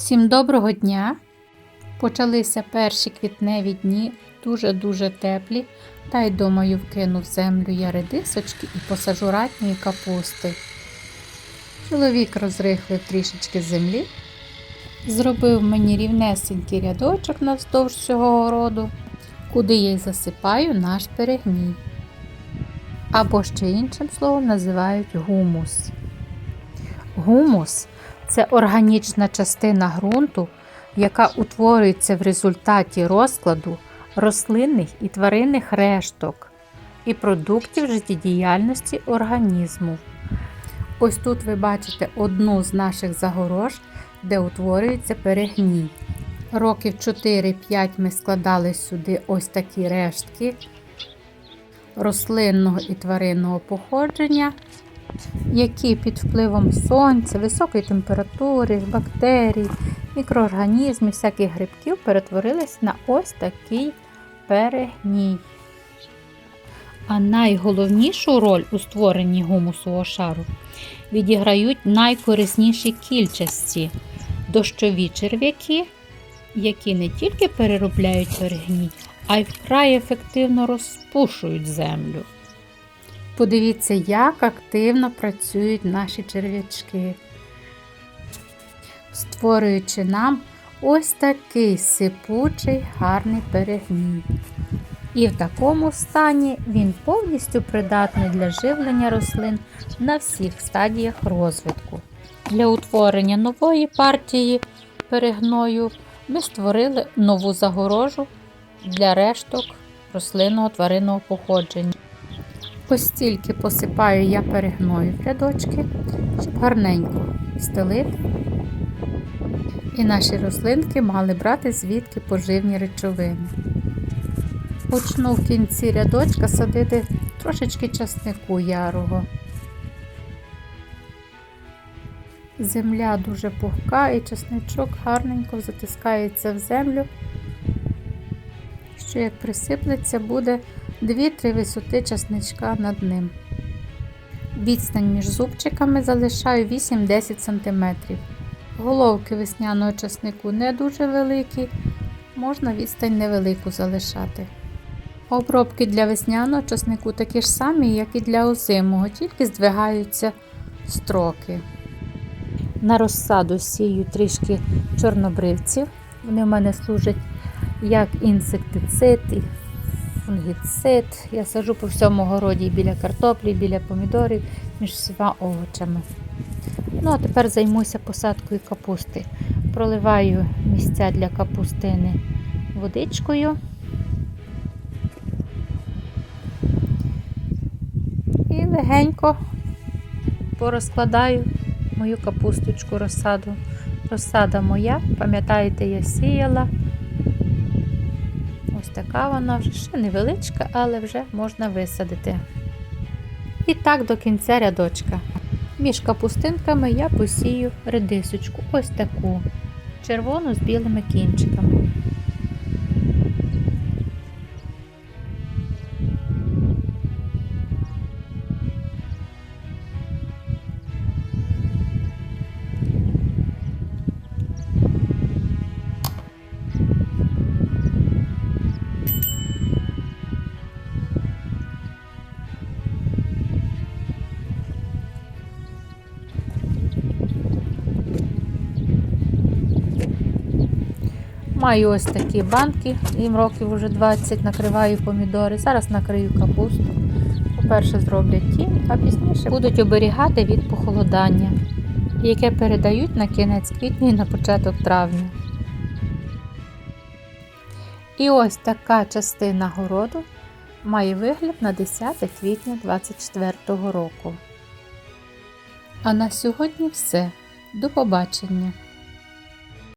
Всім доброго дня! Почалися перші квітневі дні, дуже-дуже теплі, та й думаю, вкину в землю я редисочки і посажу ратньої капусти. Чоловік розрихлив трішечки землі, зробив мені рівнесенький рядочок навздовж цього городу, куди я й засипаю наш перегній. Або ще іншим словом називають гумус. Гумус це органічна частина ґрунту, яка утворюється в результаті розкладу рослинних і тваринних решток і продуктів життєдіяльності організму. Ось тут ви бачите одну з наших загорож, де утворюється перегній. Років 4-5 ми складали сюди ось такі рештки рослинного і тваринного походження які під впливом сонця, високої температури, бактерій, мікроорганізмів, всяких грибків перетворились на ось такий перегній. А найголовнішу роль у створенні гумусового шару відіграють найкорисніші кільчасті дощові черв'яки, які не тільки переробляють перегній, а й вкрай ефективно розпушують землю. Подивіться, як активно працюють наші черв'ячки, створюючи нам ось такий сипучий гарний перегній. І в такому стані він повністю придатний для живлення рослин на всіх стадіях розвитку. Для утворення нової партії перегною ми створили нову загорожу для решток рослинного тваринного походження. Ось стільки посипаю я перегною в рядочки, щоб гарненько стелити. І наші рослинки мали брати звідки поживні речовини. Почну в кінці рядочка садити трошечки часнику ярого. Земля дуже пухка і часничок гарненько затискається в землю, що як присиплеться, буде 2-3 висоти часничка над ним. Відстань між зубчиками залишаю 8-10 см. Головки весняного часнику не дуже великі, можна відстань невелику залишати. Обробки для весняного часнику такі ж самі, як і для озимого, тільки здвигаються строки. На розсаду сію трішки чорнобривців. Вони в мене служать як інсектицид, фунгіцид. Я сажу по всьому городі біля картоплі, біля помідорів, між всіма овочами. Ну, а тепер займуся посадкою капусти. Проливаю місця для капустини водичкою. І легенько порозкладаю мою капусточку розсаду. Розсада моя, пам'ятаєте, я сіяла. Така вона вже ще невеличка, але вже можна висадити. І так до кінця рядочка. Між капустинками я посію редисочку, ось таку, червону з білими кінчиками. Маю ось такі банки, їм років вже 20, накриваю помідори. Зараз накрию капусту. По-перше, зроблять тінь, а пізніше будуть оберігати від похолодання, яке передають на кінець квітня і на початок травня. І ось така частина городу має вигляд на 10 квітня 2024 року. А на сьогодні все. До побачення!